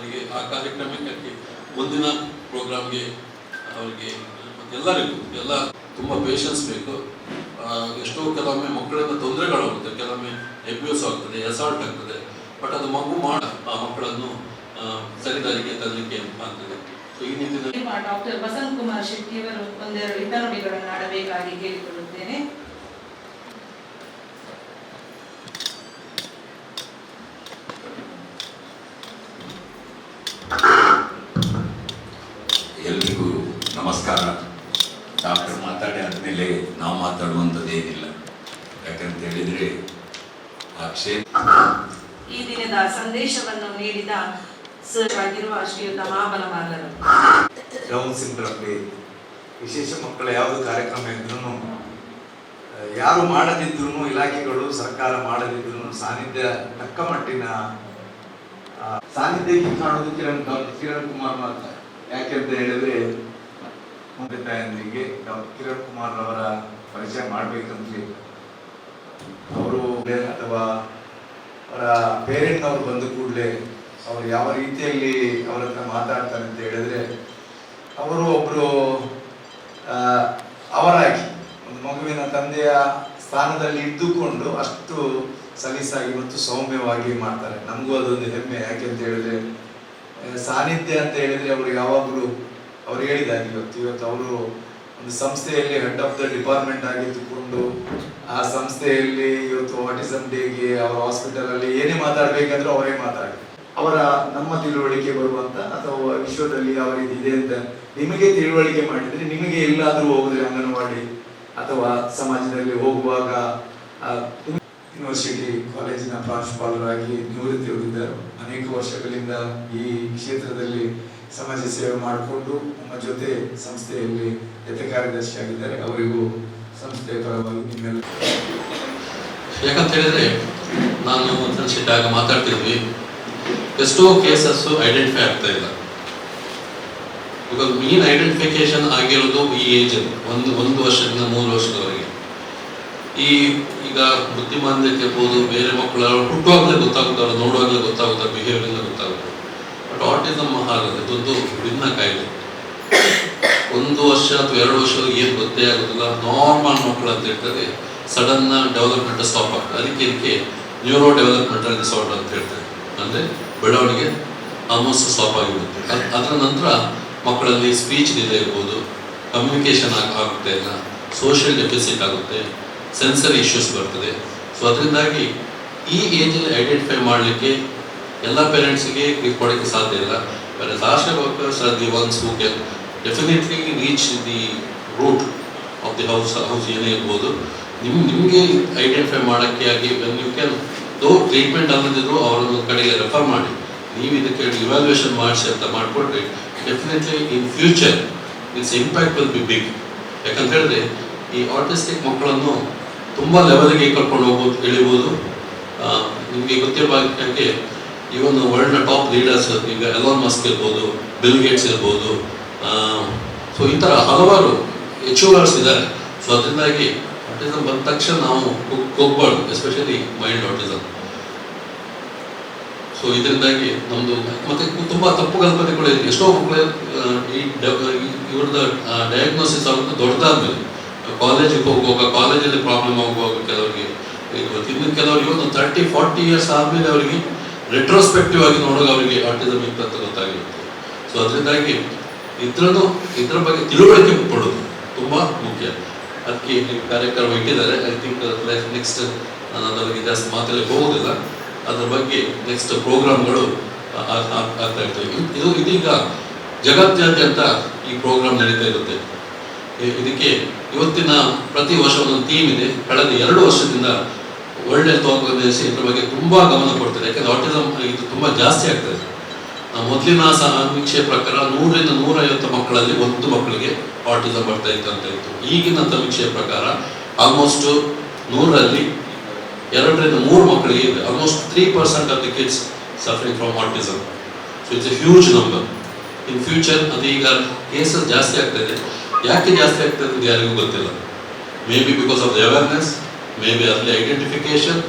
ಅವರಿಗೆ ಆ ಕಾರ್ಯಕ್ರಮಕ್ಕೆ ಮುಂದಿನ ಪ್ರೋಗ್ರಾಮ್ಗೆ ಅವರಿಗೆ ಎಲ್ಲರಿಗೂ ಎಲ್ಲ ತುಂಬ ಪೇಷನ್ಸ್ ಬೇಕು. ಎಷ್ಟೋ ಕೆಲವೊಮ್ಮೆ ಮಕ್ಕಳಿಂದ ತೊಂದರೆಗಳಾಗುತ್ತೆ ಕೆಲವೊಮ್ಮೆ ಎಬ್ಯೂಸ್ ಆಗ್ತದೆ ಅಸಾಲ್ಟ್ ಆಗ್ತದೆ. ಬಟ್ ಅದು ಮಗು ಮಾಡ, ಆ ಮಕ್ಕಳನ್ನು ಸರಿದಾರಿಗೆ ತರಲಿಕ್ಕೆ ಆಗ್ತದೆ. ಈ ನಿಟ್ಟಿನಲ್ಲಿ ಡಾಕ್ಟರ್ ವಸಂತ್ ಕುಮಾರ್ ಶೆಟ್ಟಿಯವರು ಒಂದೆರಡು ನುಡಿಗಳನ್ನು ಆಡಬೇಕಾಗಿ ಕೇಳಿಕೊಳ್ಳುತ್ತೇನೆ. ನಮಸ್ಕಾರ. ಡಾಕ್ಟರ್ ಮಾತಾಡಿ ಆದಮೇಲೆ ನಾವು ಮಾತಾಡುವಂಥದ್ದೇನಿಲ್ಲ ಯಾಕಂತ ಹೇಳಿದರೆ ಆ ಕ್ಷೇತ್ರ ಈ ದಿನದ ಸಂದೇಶವನ್ನು ನೀಡಿದ ಸರ್ ಆಗಿರುವ ಶ್ರೀಯುತ ಮಹಾಬಲಮಾಲರು. ಡೌನ್ ಸಿಂಡ್ರಮ್ಗೆ ವಿಶೇಷ ಮಕ್ಕಳ ಯಾವುದು ಕಾರ್ಯಕ್ರಮ ಇದ್ರೂ ಯಾರು ಮಾಡದಿದ್ರು ಇಲಾಖೆಗಳು ಸರ್ಕಾರ ಮಾಡದಿದ್ರು ಸಾನ್ನಿಧ್ಯ ತಕ್ಕ ಮಟ್ಟಿನ ಸಾನ್ನಿಧ್ಯ ಕಾಣುವುದು ಕಿರಣ್ ಕಿರಣ್ ಕುಮಾರ್ ಮಾತ್ರ. ಯಾಕೆಂತ ಹೇಳಿದ್ರೆ ಮುಂದೆ ತಾಯಿಯೊಂದಿಗೆ ಡಾಕ್ಟರ್ ಕಿರಣ್ ಕುಮಾರ್ ಅವರ ಪರಿಚಯ ಮಾಡ್ಬೇಕಂತಲೇ ಅವರು ಅಥವಾ ಅವರ ಪೇರೆಂಟ್ ಅವರು ಬಂದ ಕೂಡಲೇ ಅವರು ಯಾವ ರೀತಿಯಲ್ಲಿ ಅವರ ಹತ್ರ ಮಾತಾಡ್ತಾರೆ ಅಂತ ಹೇಳಿದ್ರೆ ಅವರು ಒಬ್ರು ಆ, ಅವರಾಗಿ ಒಂದು ಮಗುವಿನ ತಂದೆಯ ಸ್ಥಾನದಲ್ಲಿ ಇದ್ದುಕೊಂಡು ಅಷ್ಟು ಸಲೀಸಾಗಿ ಮತ್ತು ಸೌಮ್ಯವಾಗಿ ಮಾಡ್ತಾರೆ. ನಮಗೂ ಅದೊಂದು ಹೆಮ್ಮೆ. ಯಾಕೆ ಅಂತ ಹೇಳಿದ್ರೆ ಸಾನ್ನಿಧ್ಯ ಅಂತ ಹೇಳಿದ್ರೆ ಅವರು ಯಾವಾಗಲೂ ಅವ್ರು ಹೇಳಿದ್ದಾರೆ ಇವತ್ತು ಇವತ್ತು ಅವರು ಒಂದು ಸಂಸ್ಥೆಯಲ್ಲಿ ಹೆಡ್ ಆಫ್ ದ ಡಿಪಾರ್ಟ್ಮೆಂಟ್ ಆಗಿದ್ದುಕೊಂಡು ಆ ಸಂಸ್ಥೆಯಲ್ಲಿ ಇವತ್ತು ಆಟಿಸಮ್ ಡೇಗೆ ಅವರ ಹಾಸ್ಪಿಟಲ್ ಅಲ್ಲಿ ಏನೇ ಮಾತಾಡ್ಬೇಕಂದ್ರೆ ಅವರೇ ಮಾತಾಡಿ. ಅವರ ನಮ್ಮ ತಿಳುವಳಿಕೆ ಬರುವಂತ ಅಥವಾ ವಿಶ್ವದಲ್ಲಿ ಇದೆ ಅಂತ ನಿಮಗೆ ತಿಳುವಳಿಕೆ ಮಾಡಿದ್ರೆ ನಿಮಗೆ ಎಲ್ಲಾದರೂ ಹೋಗುದ್ರೆ ಅಂಗನವಾಡಿ ಅಥವಾ ಸಮಾಜದಲ್ಲಿ ಹೋಗುವಾಗ ಯೂನಿವರ್ಸಿಟಿ ಕಾಲೇಜಿನ ಪ್ರಾಂಶುಪಾಲರಾಗಿ ನಿವೃತ್ತಿ ಹೊಂದಿದ್ದರು. ಅನೇಕ ವರ್ಷಗಳಿಂದ ಈ ಕ್ಷೇತ್ರದಲ್ಲಿ ಸಮಾಜ ಸೇವೆ ಮಾಡಿಕೊಂಡು ನಮ್ಮ ಜೊತೆ ಸಂಸ್ಥೆಯಲ್ಲಿ ಜೊತೆ ಕಾರ್ಯದರ್ಶಿ ಆಗಿದ್ದಾರೆ. ಅವರಿಗೂ ಸಂಸ್ಥೆಯ ಪರವಾಗಿ ನಿಮ್ಮೆಲ್ಲ ಯಾಕಂತ ಹೇಳಿದ್ರೆ, ನಾನು ಆಗ ಮಾತಾಡ್ತಿದ್ವಿ. ಎಷ್ಟೋ ಕೇಸಸ್ ಐಡೆಂಟಿಫೈ ಆಗ್ತಾ ಇಲ್ಲ. ಬಿಕಾಸ್ ಮೀನ್ ಐಡೆಂಟಿಫಿಕೇಶನ್ ಆಗಿರೋದು ಈ ಏಜ್ ಒಂದು ಒಂದು ವರ್ಷದಿಂದ ಮೂರು ವರ್ಷದವರೆಗೆ. ಈ ಈಗ ಬುದ್ಧಿಮಾಂದ್ಯಕ್ಕೆ ಇರ್ಬೋದು, ಬೇರೆ ಮಕ್ಕಳು ಹುಟ್ಟುವಾಗಲೇ ಗೊತ್ತಾಗುತ್ತೆ, ಅವ್ರು ನೋಡುವಾಗಲೇ ಗೊತ್ತಾಗುತ್ತೆ ಬಿಹೇವಿಯರ್ ಗೊತ್ತಾಗುತ್ತೆ. ಬಟ್ ಆಟಿಸಮ್ ಹಾಗಲ್ಲ ಇದೊಂದು ಭಿನ್ನ ಕಾಯಿಲೆ ಒಂದು ವರ್ಷ ಅಥವಾ ಎರಡು ವರ್ಷ ಏನು ಗೊತ್ತೇ ಆಗೋದಿಲ್ಲ. ನಾರ್ಮಲ್ ಮಕ್ಕಳು ಅಂತ ಹೇಳ್ತಾರೆ ಸಡನ್ ಡೆವಲಪ್ಮೆಂಟ್ ಸ್ಟಾಪ್ ಆಗ್ತದೆ. ಅದಕ್ಕೆ ಇದಕ್ಕೆ ನ್ಯೂರೋ ಡೆವಲಪ್ಮೆಂಟಲ್ ಡಿಸಾರ್ಡರ್ ಅಂತ ಹೇಳ್ತಾರೆ. ಅಂದರೆ ಬೆಳವಣಿಗೆ ಆಲ್ಮೋಸ್ಟ್ ಸ್ಟಾಪ್ ಆಗಿರುತ್ತೆ. ಅದರ ನಂತರ ಮಕ್ಕಳಲ್ಲಿ ಸ್ಪೀಚ್ ಡಿಲೇ ಇರ್ಬೋದು ಕಮ್ಯುನಿಕೇಷನ್ ಆಗುತ್ತೆ ಇಲ್ಲ ಸೋಷಿಯಲ್ ಡೆಫಿಸಿಟ್ ಆಗುತ್ತೆ ಸೆನ್ಸರಿ ಇಶ್ಯೂಸ್ ಬರ್ತದೆ. ಸೊ ಅದರಿಂದಾಗಿ ಈ ಏಜಲ್ಲಿ ಐಡೆಂಟಿಫೈ ಮಾಡಲಿಕ್ಕೆ ಎಲ್ಲ ಪೇರೆಂಟ್ಸಿಗೆ ಕೊಡೋಕ್ಕೆ ಸಾಧ್ಯ ಇಲ್ಲ. But ASHA workers are the ones who can definitely reach the root of the house house ಏನೇ ಇರ್ಬೋದು, ನಿಮ್, ನಿಮಗೆ ಐಡೆಂಟಿಫೈ ಮಾಡೋಕ್ಕೆ ಆಗಿ when you can though treatment ಅಲ್ಲದಿದ್ರು ಅವರನ್ನು ಕಡೆಗೆ ರೆಫರ್ ಮಾಡಿ. ನೀವು ಇದಕ್ಕೆ ಇವ್ಯಾಲ್ಯೂಯೇಷನ್ ಮಾಡಿಸಿ ಅಂತ ಮಾಡಿಕೊಟ್ರೆ definitely in future it's impact will be big ಯಾಕಂತ ಹೇಳಿದ್ರೆ, ಈ ಆರ್ಟಿಸ್ಟಿಕ್ ಮಕ್ಕಳನ್ನು ತುಂಬ ಲೆವೆಲ್ಗೆ ಕರ್ಕೊಂಡು ಹೋಗ್ಬೋದು ಇಳಿಬೋದು ನಿಮಗೆ ಗೊತ್ತಿರುವ ಇವನ್ ವರ್ಲ್ಡ್ನ ಟಾಪ್ ಲೀಡರ್ಸ್ ಈಗ ಎಲಾನ್ ಮಸ್ಕ್ ಇರ್ಬೋದು ಬಿಲ್ ಗೇಟ್ಸ್ ಇರ್ಬೋದು ಸೊ ಈ ಥರ ಹಲವಾರು ಎಚುವರ್ಸ್ ಇದ್ದಾರೆ. ಸೊ ಅದರಿಂದಾಗಿ ಆಟಿಸಮ್ ಬಂದ ತಕ್ಷಣ ನಾವು ಹೋಗ್- ಹೋಗ್ಬಾರ್ದು ಎಸ್ಪೆಷಲಿ ಮೈಂಡ್ ಆಟಿಸಮ್ ಸೊ ಇದರಿಂದಾಗಿ ನಮ್ಮದು ಮತ್ತೆ ತುಂಬ ತಪ್ಪು ಕಲ್ಪನೆಗಳು. ಎಷ್ಟೋ ಮಕ್ಕಳು ಈ ಇವ್ರದ ಈ- ಇವ್ರದ್ದು ಡಯಾಗ್ನೋಸಿಸ್ ಆಗುತ್ತೆ ದೊಡ್ಡದಾದ್ಮೇಲೆ. ಕಾಲೇಜಿಗೆ ಹೋಗುವಾಗ, ಕಾಲೇಜಲ್ಲಿ ಪ್ರಾಬ್ಲಮ್ ಆಗುವಾಗ ಕೆಲವರಿಗೆ ಇನ್ನು ಕೆಲವರಿಗೆ ಒಂದು ತರ್ಟಿ ಫಾರ್ಟಿ ಇಯರ್ಸ್ ಆದಮೇಲೆ ಅವರಿಗೆ ರೆಟ್ರೋಸ್ಪೆಕ್ಟಿವ್ ಆಗಿ ನೋಡುವಾಗ ಅವರಿಗೆ ಆಟಿಸಮ್ ಇತ್ತು ಅಂತ ಗೊತ್ತಾಗಿರುತ್ತೆ. ಸೊ ಅದರಿಂದಾಗಿ ಇದ್ರದ್ದು ಇದ್ರ ಬಗ್ಗೆ ತಿಳುವಳಿಕೆ ಕೊಡೋದು ತುಂಬ ಮುಖ್ಯ. ಅದಕ್ಕೆ ನೀವು ಕಾರ್ಯಕ್ರಮ ಇಟ್ಟಿದ್ದಾರೆ. ಐ ಥಿಂಕ್ ನೆಕ್ಸ್ಟ್ ನಾನು ಅದರ ಬಗ್ಗೆ ಜಾಸ್ತಿ ಮಾತಲ್ಲಿ ಹೋಗೋದಿಲ್ಲ ಅದ್ರ ಬಗ್ಗೆ ನೆಕ್ಸ್ಟ್ ಪ್ರೋಗ್ರಾಮ್ಗಳು ಆಗ್ತಾ ಇರ್ತವೆ. ಇದ್- ಇದು ಇದೀಗ ಜಗತ್ತಾದ್ಯಂತ ಈ ಪ್ರೋಗ್ರಾಮ್ ನಡೀತಾ ಇರುತ್ತೆ. ಇದಕ್ಕೆ ಇವತ್ತಿನ ಪ್ರತಿ ವರ್ಷ ಒಂದು ಥೀಮ್ ಇದೆ. ಕಳೆದ ಎರಡು ವರ್ಷದಿಂದ ವರ್ಲ್ಡ್ ಹೆಲ್ತ್ ಆರ್ಗನೈಸೇಷನ್ ಇದ್ರ ಬಗ್ಗೆ ತುಂಬಾ ಗಮನ ಕೊಡ್ತಾರೆ. ಯಾಕಂದ್ರೆ ಆಟಿಸಮ್ ಇದು ತುಂಬಾ ಜಾಸ್ತಿ ಆಗ್ತದೆ ನಾವು ಮೊದಲಿನ ಸಮೀಕ್ಷೆ ಪ್ರಕಾರ ನೂರರಿಂದ ನೂರೈವತ್ತು ಮಕ್ಕಳಲ್ಲಿ ಒಂದು ಮಕ್ಕಳಿಗೆ ಆಟಿಸಮ್ ಬರ್ತಾ ಇತ್ತು ಅಂತ ಇತ್ತು ಈಗಿನ ಸಮೀಕ್ಷೆಯ ಪ್ರಕಾರ ಆಲ್ಮೋಸ್ಟ್ ನೂರಲ್ಲಿ ಎರಡರಿಂದ ಮೂರು ಮಕ್ಕಳಿಗೆ ಇದೆ. Almost three percent of the kids suffering from autism so it's a huge number in future ಅದು ಈಗ ಕೇಸಸ್ ಜಾಸ್ತಿ ಆಗ್ತದೆ ಯಾಕೆ ಜಾಸ್ತಿ ಆಗ್ತದೆ ಅಂತ ಯಾರಿಗೂ ಗೊತ್ತಿಲ್ಲ. Maybe because of the awareness maybe ಅಲ್ಲಿ ಐಡೆಂಟಿಫಿಕೇಶನ್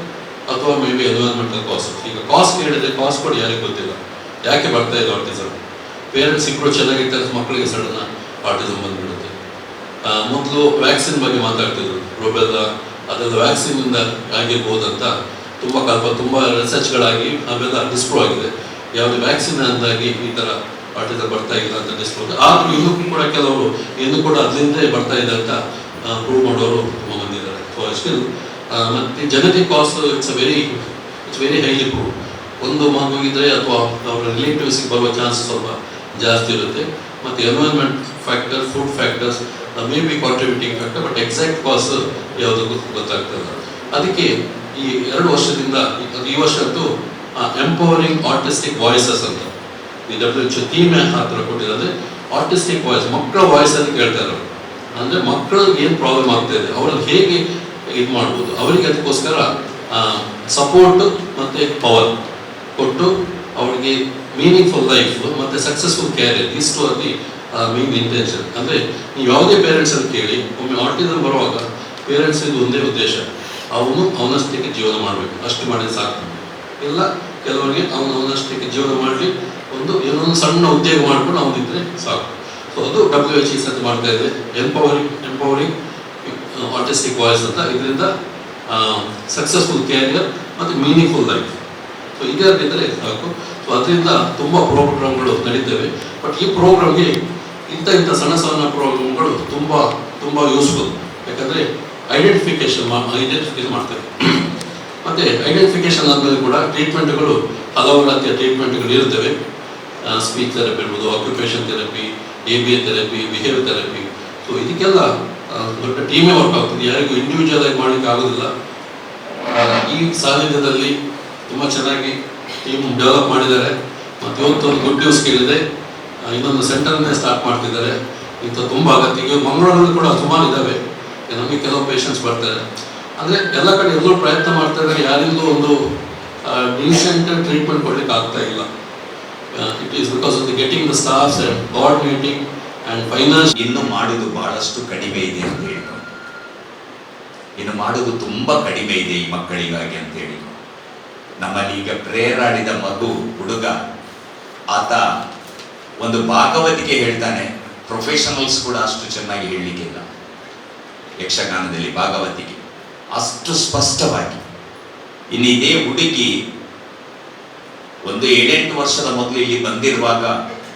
ಅಥವಾ ಮೇ ಬಿ ಎನ್ವೈರನ್ಮೆಂಟಲ್ ಕಾಸ್ಟ್ ಈಗ ಕಾಸ್ಟ್ ಹೇಳಿದ್ರೆ ಕಾಸ್ಟ್ ಕೊಡಿ, ಯಾರಿಗೂ ಗೊತ್ತಿಲ್ಲ. ಯಾಕೆ ಬರ್ತಾ ಇದೆ ಆಟಿಸಮ್ ಪೇರೆಂಟ್ಸ್ ಇಬ್ಬರು ಚೆನ್ನಾಗಿರ್ತಾರೆ ಮಕ್ಕಳಿಗೆ ಸಡನ್ ಆಟಿಸಮ್ ಬಂದ್ಬಿಡುತ್ತೆ. ಮೊದಲು ವ್ಯಾಕ್ಸಿನ್ ಬಗ್ಗೆ ಮಾತಾಡ್ತಿದ್ರು ರೋಬೆಲ್ಲ ಇಂದ ಆಗಿರ್ಬೋದು ಅಂತ ತುಂಬ ಕಲ್ಪ, ತುಂಬ ರಿಸರ್ಚ್ಗಳಾಗಿ ಅವೆಲ್ಲ ಡಿಸ್ಪ್ರೂವ್ ಆಗಿದೆ. ಯಾವುದು ವ್ಯಾಕ್ಸಿನ್ ಅಂದಾಗಿ ಈ ಥರ ಆಟಿಸಮ್ ಬರ್ತಾ ಇಲ್ಲ ಅಂತ ಡಿಸ್ಪ್ರೂವ್ ಆದರೂ ಇನ್ನೂ ಕೂಡ ಕೆಲವರು ಇನ್ನೂ ಕೂಡ ಅದರಿಂದ ಬರ್ತಾ ಇದೆ ಅಂತ ಪ್ರೂವ್ ಮಾಡೋರು ಸ್ಟಿಲ್ ಮತ್ತು genetic cause it's very it's very highly prove ಒಂದು ಮಗುವಿದ್ರೆ ಅಥವಾ ಅವರ ರಿಲೇಟಿವ್ಸ್ಗೆ ಬರುವ ಚಾನ್ಸ್ ಸ್ವಲ್ಪ ಜಾಸ್ತಿ ಇರುತ್ತೆ. ಮತ್ತೆ environment factor food factors maybe contributing factor but exact cause ಯಾವುದಕ್ಕೂ ಗೊತ್ತಾಗ್ತದೆ. ಅದಕ್ಕೆ ಈ ಎರಡು ವರ್ಷದಿಂದ ಈ- ವರ್ಷ ಎಂಪವರಿಂಗ್ ಆರ್ಟಿಸ್ಟಿಕ್ ವಾಯ್ಸಸ್ ಅಂತ. ಈ ಡಬ್ಲ್ಯೂ ಎಚ್ ಥೀಮ್ ಹತ್ರ ಕೊಟ್ಟಿದ್ದಾರೆ. ಆರ್ಟಿಸ್ಟಿಕ್ ವಾಯ್ಸ್ ಮಕ್ಕಳ ವಾಯ್ಸ್ ಅಂತ ಕೇಳ್ತಾರೆ ಅಂದ್ರೆ ಮಕ್ಕಳಿಗೆ ಏನು ಪ್ರಾಬ್ಲಮ್ ಆಗ್ತಾ ಇದೆ? ಅವ್ರನ್ನ ಹೇಗೆ ಇದು ಮಾಡ್ಬೋದು. ಅವರಿಗೆ ಅದಕ್ಕೋಸ್ಕರ ಸಪೋರ್ಟ್ ಮತ್ತು ಪವರ್ ಕೊಟ್ಟು ಅವರಿಗೆ ಮೀನಿಂಗ್ಫುಲ್ ಲೈಫ್ ಮತ್ತೆ ಸಕ್ಸಸ್ಫುಲ್ ಕ್ಯಾರಿಯರ್ ಇಷ್ಟು ಅಲ್ಲಿ ಮೀನ್ ಇಂಟೆನ್ಷನ್ ಅಂದ್ರೆ ನೀವು ಯಾವುದೇ ಪೇರೆಂಟ್ಸ್ ಅಂತ ಕೇಳಿ, ಒಮ್ಮೆ ಆಟಿಸಮ್ ಬರುವಾಗ ಪೇರೆಂಟ್ಸ್ ಇದು ಒಂದೇ ಉದ್ದೇಶ. ಅವನು ಅವನಷ್ಟಕ್ಕೆ ಜೀವನ ಮಾಡಬೇಕು. ಅಷ್ಟು ಮಾಡಿದ್ರೆ ಸಾಕು. ಇಲ್ಲ, ಕೆಲವರಿಗೆ ಅವನು ಅವನಷ್ಟಕ್ಕೆ ಜೀವನ ಮಾಡಲಿ, ಒಂದು ಏನೋ ಒಂದು ಸಣ್ಣ ಉದ್ಯೋಗ ಮಾಡ್ಕೊಂಡು ಅವನಿದ್ರೆ ಸಾಕು. ಸೊ ಅದು ಡಬ್ಲ್ಯೂ ಎಚ್ ಇ ಸತಿ ಮಾಡ್ತಾ ಇದೆ ಎಂಪವರಿಂಗ್ ಎಂಪವರಿಂಗ್ ಆರ್ಟಿಸ್ಟಿಕ್ ವಾಯ್ಸ್ ಅಂತ ಇದರಿಂದ ಸಕ್ಸಸ್ಫುಲ್ ಕ್ಯಾರಿಯರ್ ಮತ್ತು ಮೀನಿಂಗ್ಫುಲ್ ಲೈಫ್ ಸೊ ಇದ್ರೆ ಸಾಕು. ಸೊ ಅದರಿಂದ ತುಂಬ ಪ್ರೋಗ್ರಾಮ್ಗಳು ನಡೀತವೆ. ಬಟ್ ಈ ಪ್ರೋಗ್ರಾಮ್ಗೆ ಇಂಥ ಇಂಥ ಸಣ್ಣ ಸಣ್ಣ ಪ್ರೋಗ್ರಾಮ್ಗಳು ತುಂಬ ತುಂಬ ಯೂಸ್ಫುಲ್ ಯಾಕಂದರೆ ಐಡೆಂಟಿಫಿಕೇಶನ್ ಐಡೆಂಟಿಫಿಕೇಶನ್ ಮಾಡ್ತೇವೆ ಮತ್ತು ಐಡೆಂಟಿಫಿಕೇಶನ್ ಆದಮೇಲೆ ಕೂಡ ಟ್ರೀಟ್ಮೆಂಟ್ಗಳು ಹಲವು ರೀತಿಯ ಟ್ರೀಟ್ಮೆಂಟ್ಗಳು ಇರ್ತವೆ ಸ್ಪೀಚ್ ಥೆರಪಿ ಇರ್ಬೋದು occupation therapy A B A therapy behaviour therapy so ಇದಕ್ಕೆಲ್ಲ ದೊಡ್ಡ ಟೀಮೇ ವರ್ಕ್ ಆಗ್ತದೆ. ಯಾರಿಗೂ ಇಂಡಿವಿಜುವಲ್ ಆಗಿ ಮಾಡಲಿಕ್ಕೆ ಆಗೋದಿಲ್ಲ. ಈ ಸಾನ್ನಿಧ್ಯದಲ್ಲಿ ತುಂಬ ಚೆನ್ನಾಗಿ ಟೀಮ್ ಡೆವಲಪ್ ಮಾಡಿದ್ದಾರೆ. ಮತ್ತು ಇವತ್ತು ಒಂದು ಗುಡ್ ನ್ಯೂಸ್ ಕೇಳಿದೆ. ಇನ್ನೊಂದು ಸೆಂಟರ್ನೇ ಸ್ಟಾರ್ಟ್ ಮಾಡ್ತಿದ್ದಾರೆ. ಇಂಥ ತುಂಬ ಅಗತ್ಯ ಈಗ ಮಂಗಳೂರಲ್ಲಿ ಕೂಡ ಸುಮಾರು ಇದ್ದಾವೆ ನಮಗೆ ಕೆಲವು ಪೇಷಂಟ್ಸ್ ಬರ್ತಾರೆ. ಅಂದರೆ ಎಲ್ಲ ಕಡೆ ಎಲ್ಲರೂ ಪ್ರಯತ್ನ ಮಾಡ್ತಾ ಇದ್ದಾರೆ. ಯಾರಿಂದಲೂ ಒಂದು ಡೀಸೆಂಟ್ ಟ್ರೀಟ್ಮೆಂಟ್ ಕೊಡ್ಲಿಕ್ಕೆ ಆಗ್ತಾ ಇಲ್ಲ. It is because of the getting the staffs coordinating and finance ಇನ್ನು ಮಾಡುವುದು ಬಹಳಷ್ಟು ಕಡಿಮೆ ಇದೆ ಅಂತ ಹೇಳಿದ್ರು ಇನ್ನು ಮಾಡುವುದು ತುಂಬಾ ಕಡಿಮೆ ಇದೆ ಈ ಮಕ್ಕಳಿಗಾಗಿ ಅಂತ ಹೇಳಿದ್ರು ನಮ್ಮಲ್ಲಿ ಈಗ ಪ್ರೇಯರ್ ಆಡಿದ ಮಗು, ಹುಡುಗ, ಆತ ಒಂದು ಭಾಗವತಿಕೆ ಹೇಳ್ತಾನೆ. ಪ್ರೊಫೆಷನಲ್ಸ್ ಕೂಡ ಅಷ್ಟು ಚೆನ್ನಾಗಿ ಹೇಳಲಿಕ್ಕಿಲ್ಲ. ಯಕ್ಷಗಾನದಲ್ಲಿ ಭಾಗವತಿಗೆ ಅಷ್ಟು ಸ್ಪಷ್ಟವಾಗಿ. ಇನ್ನು ಇದೇ ಹುಡುಗಿ ಒಂದು ಏಳೆಂಟು ವರ್ಷದ ಮೊದಲು ಇಲ್ಲಿ ಬಂದಿರುವಾಗ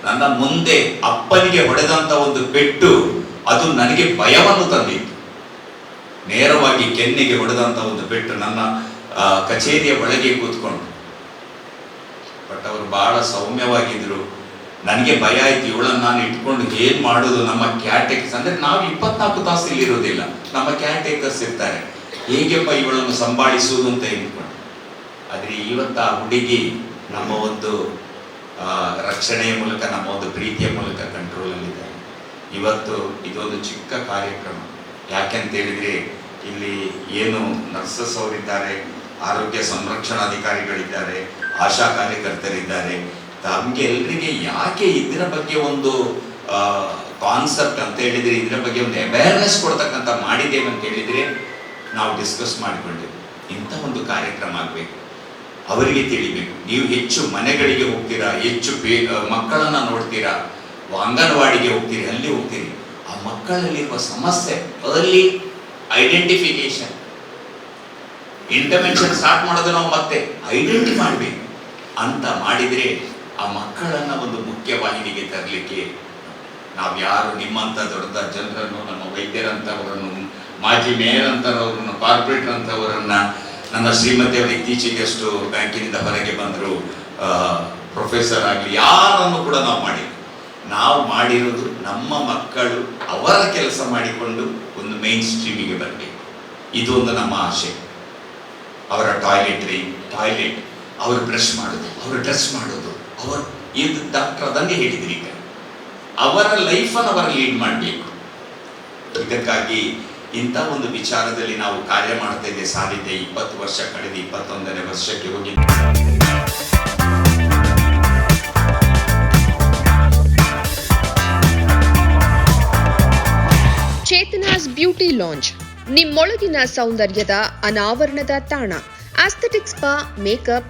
ನನ್ನ ಮುಂದೆ ಅಪ್ಪನಿಗೆ ಹೊಡೆದಂತ ಒಂದು ಪೆಟ್ಟು, ಅದು ನನಗೆ ಭಯವನ್ನು ತಂದಿತ್ತು. ನೇರವಾಗಿ ಕೆನ್ನೆಗೆ ಹೊಡೆದಂತ ಒಂದು ಪೆಟ್ಟು ನನ್ನ ಕಚೇರಿಯ ಒಳಗೆ ಕೂತ್ಕೊಂಡು. ಬಟ್ ಅವರು ಬಹಳ ಸೌಮ್ಯವಾಗಿದ್ರು. ನನಗೆ ಭಯ ಆಯ್ತು, ಇವಳನ್ನು ನಾನು ಇಟ್ಕೊಂಡು ಏನ್ ಮಾಡೋದು? ನಮ್ಮ ಕ್ಯಾಟೆಕ್ಸ್ ಅಂದ್ರೆ ನಾವು ಇಪ್ಪತ್ನಾಲ್ಕು ತಾಸು ಇಲ್ಲಿ ಇರೋದಿಲ್ಲ. ನಮ್ಮ ಕ್ಯಾಟೇಕರ್ಸ್ ಇರ್ತಾರೆ. ಹೇಗೆಪ್ಪ ಇವಳನ್ನು ಸಂಭಾಳಿಸುವುದು ಅಂತ ಹೇಳ್ಕೊಂಡು ಆದರೆ ಇವತ್ತು ಆ ಹುಡುಗಿ ನಮ್ಮ ಒಂದು ರಕ್ಷಣೆಯ ಮೂಲಕ ನಮ್ಮ ಒಂದು ಪ್ರೀತಿಯ ಮೂಲಕ ಕಂಟ್ರೋಲ್ ಇದೆ. ಇವತ್ತು ಇದೊಂದು ಚಿಕ್ಕ ಕಾರ್ಯಕ್ರಮ. ಯಾಕೆಂತ ಹೇಳಿದ್ರೆ ಇಲ್ಲಿ ಏನು ನರ್ಸಸ್ ಅವರಿದ್ದಾರೆ, ಆರೋಗ್ಯ ಸಂರಕ್ಷಣಾಧಿಕಾರಿಗಳಿದ್ದಾರೆ ಆಶಾ ಕಾರ್ಯಕರ್ತರಿದ್ದಾರೆ. ತಮಗೆ ಎಲ್ರಿಗೆ ಯಾಕೆ ಇದರ ಬಗ್ಗೆ ಒಂದು ಕಾನ್ಸೆಪ್ಟ್ ಅಂತ ಹೇಳಿದ್ರೆ, ಇದರ ಬಗ್ಗೆ ಒಂದು ಅವೇರ್ನೆಸ್ ಕೊಡ್ತಕ್ಕಂಥ ಮಾಡಿದ್ದೇವೆ ಅಂತ ಹೇಳಿದ್ರೆ, ನಾವು ಡಿಸ್ಕಸ್ ಮಾಡಿಕೊಂಡೆವು ಇಂಥ ಒಂದು ಕಾರ್ಯಕ್ರಮ ಆಗಬೇಕು. ಅವರಿಗೆ ತಿಳಿಬೇಕು ನೀವು ಹೆಚ್ಚು ಮನೆಗಳಿಗೆ ಹೋಗ್ತೀರಾ ಹೆಚ್ಚು ಬೇ ಆ, ಮಕ್ಕಳನ್ನ ನೋಡ್ತೀರಾ ಅಂಗನವಾಡಿಗೆ ಹೋಗ್ತೀರಿ ಅಲ್ಲಿ ಹೋಗ್ತೀರಿ ಆ ಮಕ್ಕಳಲ್ಲಿರುವ ಸಮಸ್ಯೆ ಅದರಲ್ಲಿ ಐಡೆಂಟಿಫಿಕೇಶನ್ ಇಂಟರ್ವೆನ್ಷನ್ ಸ್ಟಾರ್ಟ್ ಮಾಡೋದು ನಾವು ಮತ್ತೆ ಐಡೆಂಟಿ ಮಾಡಬೇಕು. ಅಂತ ಮಾಡಿದ್ರೆ ಆ ಮಕ್ಕಳನ್ನ ಒಂದು ಮುಖ್ಯವಾಹಿನಿಗೆ ತರಲಿಕ್ಕೆ ನಾವು ಯಾರು ನಿಮ್ಮಂತ ದೊಡ್ಡ ಜನರನ್ನು ನಮ್ಮ ವೈದ್ಯರಂತವರನ್ನು ಮಾಜಿ ಮೇಯರ್ ಅಂತವರನ್ನು ಕಾರ್ಪೊರೇಟರ್ ಅಂತವರನ್ನ ನನ್ನ ಶ್ರೀಮತಿ ಅವರು ಇತ್ತೀಚೆಗೆ ಅಷ್ಟು ಬ್ಯಾಂಕಿನಿಂದ ಹೊರಗೆ ಬಂದರು ಪ್ರೊಫೆಸರ್ ಆಗಲಿ, ಯಾರನ್ನು ಕೂಡ ನಾವು ಮಾಡಿಲ್ಲ. ನಾವು ಮಾಡಿರೋದು ನಮ್ಮ ಮಕ್ಕಳು ಅವರ ಕೆಲಸ ಮಾಡಿಕೊಂಡು ಒಂದು ಮೇನ್ ಸ್ಟ್ರೀಮಿಗೆ ಬರಬೇಕು. ಇದು ಒಂದು ನಮ್ಮ ಆಶೆ ಅವರ ಟಾಯ್ಲೆಟ್ರಿ, ಟಾಯ್ಲೆಟ್, ಅವರು ಬ್ರಷ್ ಮಾಡೋದು, ಅವರು ಡ್ರೆಸ್ ಮಾಡೋದು, ಅವರು ಇದು ಡಾಕ್ಟರ್ ಅದನ್ನೇ ಹೇಳಿದ್ರಿ ಈಗ. ಅವರ ಲೈಫನ್ನು ಅವರ ಲೀಡ್ ಮಾಡಬೇಕು. ಇದಕ್ಕಾಗಿ ಇಂಥ ಒಂದು ವಿಚಾರದಲ್ಲಿ ನಾವು ಕಾರ್ಯ ಮಾಡ್ತಾ ಇದ್ದೆ ಸಾಧಿದ್ದೆ ಇಪ್ಪತ್ತು ವರ್ಷ ಕಳೆದು ಇಪ್ಪತ್ತೊಂದನೇ ವರ್ಷಕ್ಕೆ ಹೋಗಿ. ಚೇತನಾಸ್ ಬ್ಯೂಟಿ ಲಾಂಚ್ ನಿಮ್ಮೊಳಗಿನ ಸೌಂದರ್ಯದ ಅನಾವರಣದ ತಾಣ, aesthetic spa, makeup